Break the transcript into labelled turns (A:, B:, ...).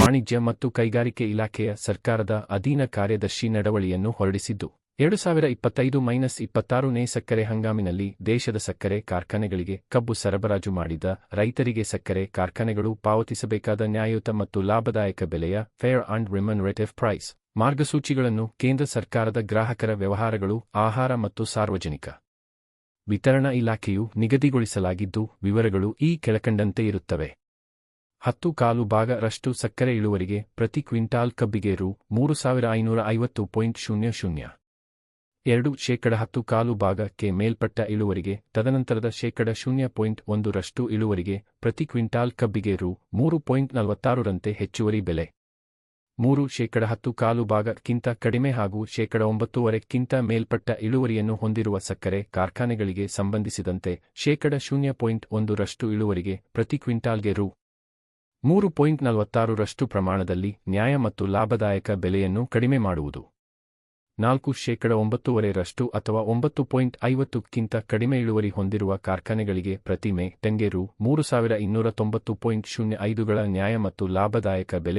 A: ವಾಣಿಜ್ಯ ಮತ್ತು ಕೈಗಾರಿಕೆ ಇಲಾಖೆಯ ಸರ್ಕಾರದ ಅಧೀನ ಕಾರ್ಯದರ್ಶಿ ನಡವಳಿಯನ್ನು ಹೊರಡಿಸಿದ್ದು. ಎರಡು ಸಾವಿರ ಇಪ್ಪತ್ತೈದು ಮೈನಸ್ ಇಪ್ಪತ್ತಾರನೇ ಸಕ್ಕರೆ ಹಂಗಾಮಿನಲ್ಲಿ ದೇಶದ ಸಕ್ಕರೆ ಕಾರ್ಖಾನೆಗಳಿಗೆ ಕಬ್ಬು ಸರಬರಾಜು ಮಾಡಿದ ರೈತರಿಗೆ ಸಕ್ಕರೆ ಕಾರ್ಖಾನೆಗಳು ಪಾವತಿಸಬೇಕಾದ ನ್ಯಾಯಯುತ ಮತ್ತು ಲಾಭದಾಯಕ ಬೆಲೆಯ ಫೇರ್ ಅಂಡ್ ರಿಮನ್ರೇಟಿವ್ ಪ್ರೈಸ್ ಮಾರ್ಗಸೂಚಿಗಳನ್ನು ಕೇಂದ್ರ ಸರ್ಕಾರದ ಗ್ರಾಹಕರ ವ್ಯವಹಾರಗಳು, ಆಹಾರ ಮತ್ತು ಸಾರ್ವಜನಿಕ ವಿತರಣಾ ಇಲಾಖೆಯು ನಿಗದಿಗೊಳಿಸಲಾಗಿದ್ದು ವಿವರಗಳು ಈ ಕೆಳಕಂಡಂತೆ ಇರುತ್ತವೆ. ಹತ್ತು ಕಾಲು ಭಾಗ ರಷ್ಟು ಸಕ್ಕರೆ ಇಳುವರಿಗೆ ಪ್ರತಿ ಕ್ವಿಂಟಾಲ್ ಕಬ್ಬಿಗೆ ರು ಮೂರು ಸಾವಿರ ಐನೂರ ಐವತ್ತು ಪಾಯಿಂಟ್ ಶೂನ್ಯ ಶೂನ್ಯ. ಎರಡು ಶೇಕಡ ಹತ್ತು ಕಾಲು ಭಾಗಕ್ಕೆ ಮೇಲ್ಪಟ್ಟ ಇಳುವರಿಗೆ, ತದನಂತರದ ಶೇಕಡ ಶೂನ್ಯ ಪಾಯಿಂಟ್ ಒಂದು ರಷ್ಟು ಇಳುವರಿಗೆ ಪ್ರತಿ ಕ್ವಿಂಟಾಲ್ ಕಬ್ಬಿಗೆ ರು ಮೂರು ಪಾಯಿಂಟ್ ನಲವತ್ತಾರರಂತೆ ಹೆಚ್ಚುವರಿ ಬೆಲೆ. ಮೂರು ಶೇಕಡ ಹತ್ತು ಕಾಲು ಭಾಗಕ್ಕಿಂತ ಕಡಿಮೆ ಹಾಗೂ ಶೇಕಡ ಒಂಬತ್ತೂವರೆಕ್ಕಿಂತ ಮೇಲ್ಪಟ್ಟ ಇಳುವರಿಯನ್ನು ಹೊಂದಿರುವ ಸಕ್ಕರೆ ಕಾರ್ಖಾನೆಗಳಿಗೆ ಸಂಬಂಧಿಸಿದಂತೆ ಶೇಕಡ ಶೂನ್ಯ ಪಾಯಿಂಟ್ ಒಂದು ರಷ್ಟು ಇಳುವರಿಗೆ ಪ್ರತಿ ಕ್ವಿಂಟಾಲ್ಗೆ ರು ಮೂರು ಪಾಯಿಂಟ್ ನಲವತ್ತಾರು ರಷ್ಟು ಪ್ರಮಾಣದಲ್ಲಿ ನ್ಯಾಯ ಮತ್ತು ಲಾಭದಾಯಕ ಬೆಲೆಯನ್ನು ಕಡಿಮೆ ಮಾಡುವುದು. ನಾಲ್ಕು ಶೇಕಡ ಒಂಬತ್ತೂವರೆ ರಷ್ಟು ಅಥವಾ ಒಂಬತ್ತು ಪಾಯಿಂಟ್ ಐವತ್ತಕ್ಕಿಂತ ಕಡಿಮೆ ಇಳುವರಿ ಹೊಂದಿರುವ ಕಾರ್ಖಾನೆಗಳಿಗೆ ಪ್ರತಿ ಮೇ ರು ಮೂರು ಸಾವಿರ ಇನ್ನೂರ ತೊಂಬತ್ತು ಪಾಯಿಂಟ್ ಶೂನ್ಯ ಐದುಗಳ ನ್ಯಾಯ ಮತ್ತು ಲಾಭದಾಯಕ ಬೆಲೆ